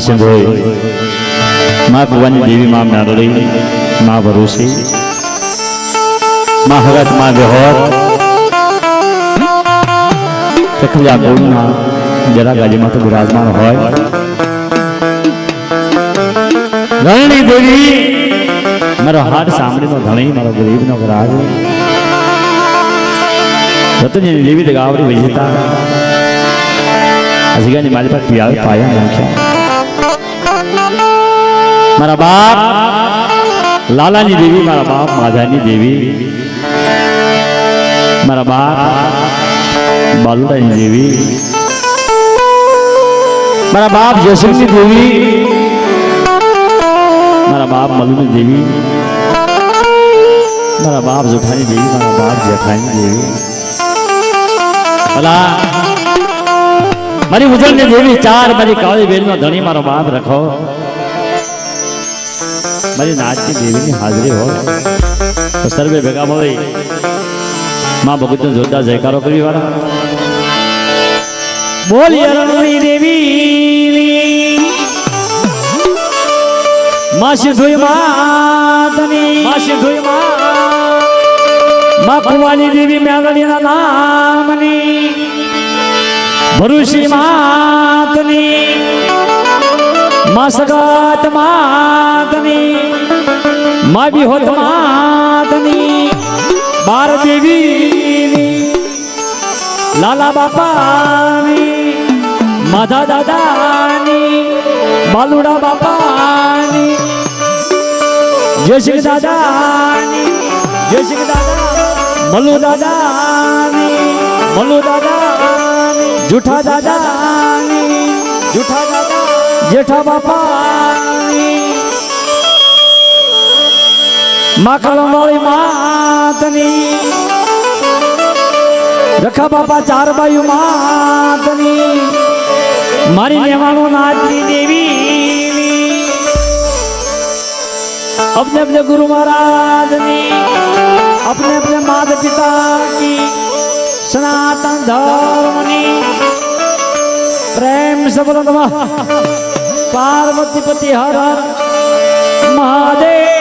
માં સિંધોઈ માં ભવાની દેવી માં નારળી માં ભરૂસી માં હરત માં બેહોર ચખરિયા ગોળના જરા ગાજીમાં તો બિરાજમાન હોય રણની દેવી મારો હાથ સાંભળીનો ધણી મારો ગરીબનો ગ્રાહક રતનજી દેવી તો ગાવડી વિજેતા અજગાની મારી પર પિયા પાયા નાખ્યા મારા બાપ લાલાની દેવી મારા બાપ માધાની દેવી મારા બાપ બાલુડાની દેવી મારા બાપ જસુની દેવી મારા બાપ મલુની દેવી મારા બાપ જેઠાની દેવી મારા બાપ જેઠાની દેવી ભલા મારી ઉજળની દેવી ચાર મારી કાળી બેનનો ધણી મારો બાપ રખો. મારી નાચની દેવીની હાજરી હોય તો સર્વે ભેગા મળી માં ભગતનો જોરદાર જયકારો કરી વાળા. બોલી અરણની દેવી. માસી ધોઈ માતની માસી ધોઈ માં. કુવાની દેવી મેલડીના નામની. ભરુષી માતની મસગત સગાત માતની, માં બિહોત માતની, બાર દેવી લાલા બાપાની, માધા દાદાની, બાલુડા બાપાની, જય શ્રી દાદાની, જય શ્રી દાદા, મલુ દાદાની મલુ દાદાની જૂઠા દાદાની જૂઠા દાદા જેઠા બાપાની માખણ વાળી માતની રખા બાપા ચાર બાયુ માતની મારી નેવાણો નાચની દેવી अपने अपने गुरु महाराज ने अपने अपने माता पिता સનાતન ધર્મની પ્રેમ સબલ પાર્વતીપતિ હર હર મહાદેવ.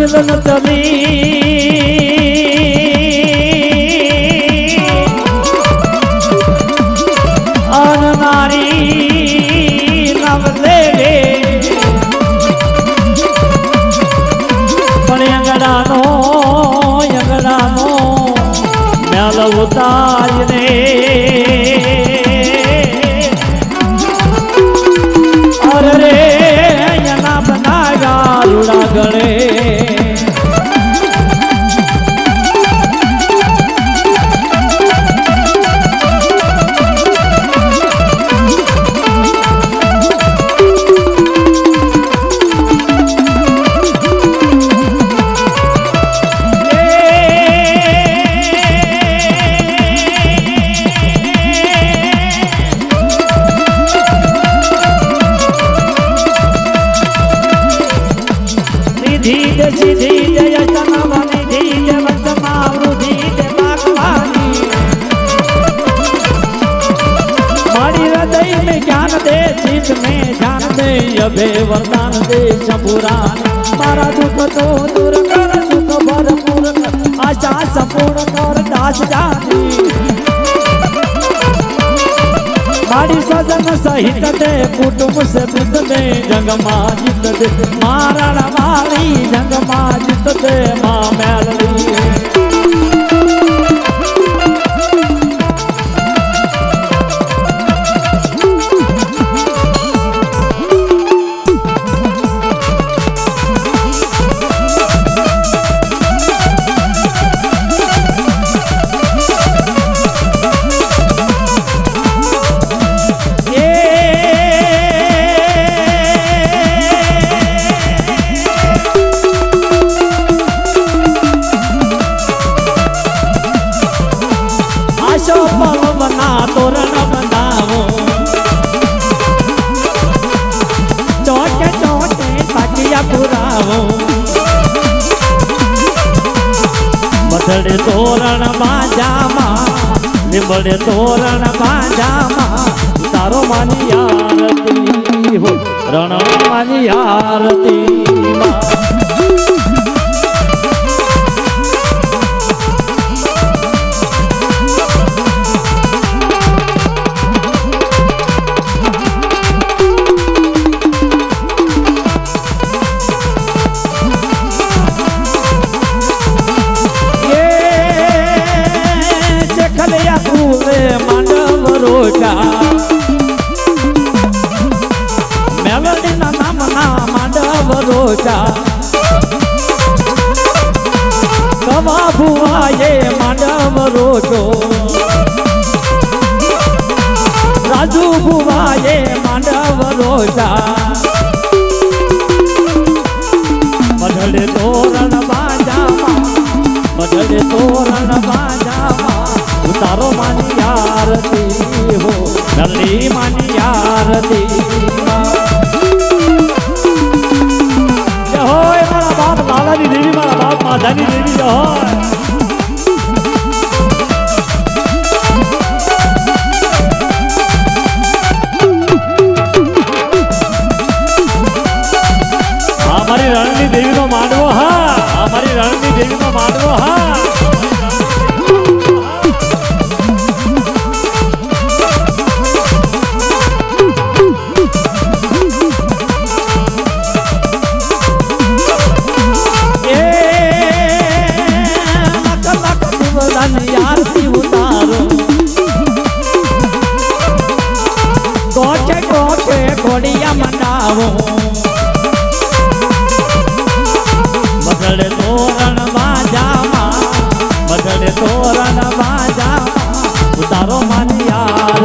મારી જલ જલન ચલી અન નારી નવ લેવે પણ ઉતારીને अभे वरदान दे शंभुरा मारा दुख तो दूर कर, सुख भरपूर आशा संपूर्ण कर, दास जानी। मारी सजन सहित दे, कुटुंब से बुद्ध दे जग माजित दे। मारण मारी जग माजित दे माँ मैल બથડે તોરણ બાજામાં લીંબડે તોરણ બાજામાં તારો માની આરતી હો રણ માની આરતી. માંડવ રોજો રાજુ ભુવાએ માંડવ રોજા બદલે તોરણ બાજામાં બદલે તોરણ બાજામાં ઉતારો માની આરતી હો નલ્લી માની આરતી જય હોય મારા બાપ માલાની દેવી મારા બાપ માધાની દેવી જય હોય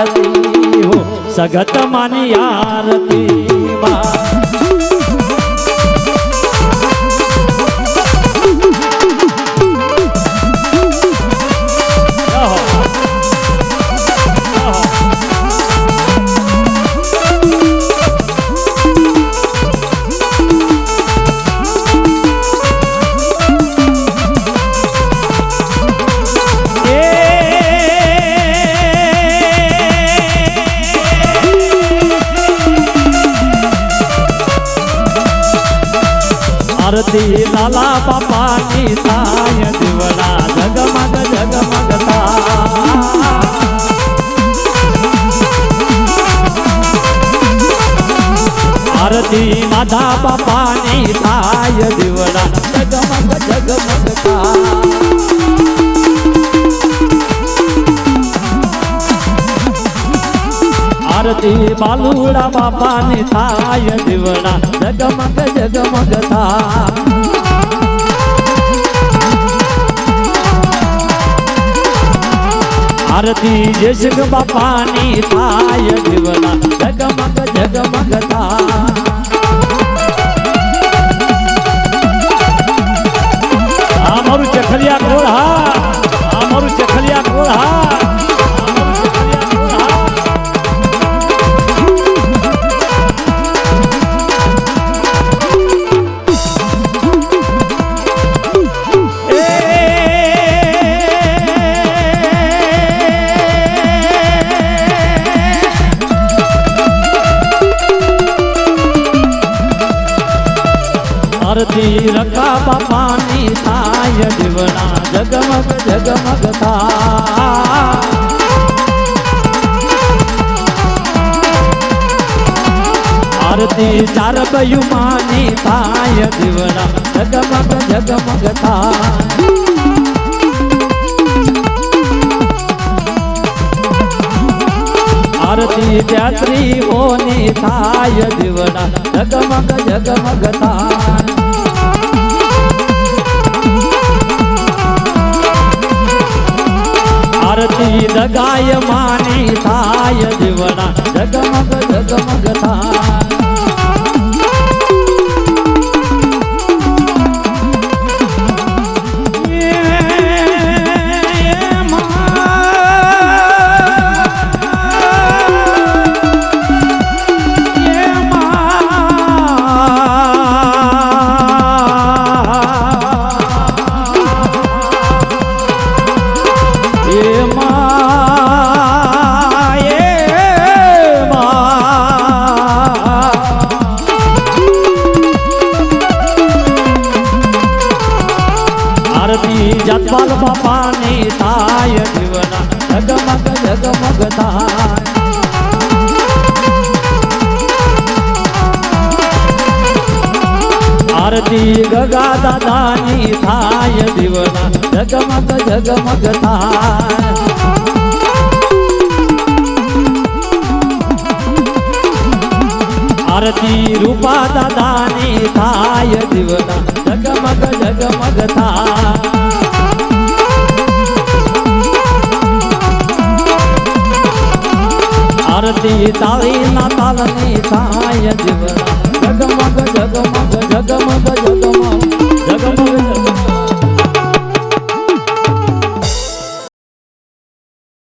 આરતી હો સગત માની આરતી માં આરતી માધા બાપાની થાય દિવડા. જગમગ જગમગ આરતી બાલુડા બાપાની થાય દિવડા. જગમગ જગમગ થા આરતી જય બાપાની થાય જગમગ જગમગ આરતી રખા બાપાની થાય જીવના જગમગ જગમગ થાય. આરતી ચાર બયુમાની થાય જીવના જગમગ જગમગ થાય. આરતી ત્યાત્રી ઓની થાય દીવડા જગમગ જગમગ થાય. આરતી દગાય માની થાય દીવડા જગમગ જગમગ થાય. જતપાલ બાપાની થાય જીવના જગમગ જગમગ થાય આરતી ગગા દાદાની થાય દીવના જગમગ જગમગ થાય આરતી રૂપા દાદાની થાય દીવના જગમગ જગમગ થાય આરતી તારી ના તાલની થાય જીવ. જગમગ જગમગ જગમગ જગમગ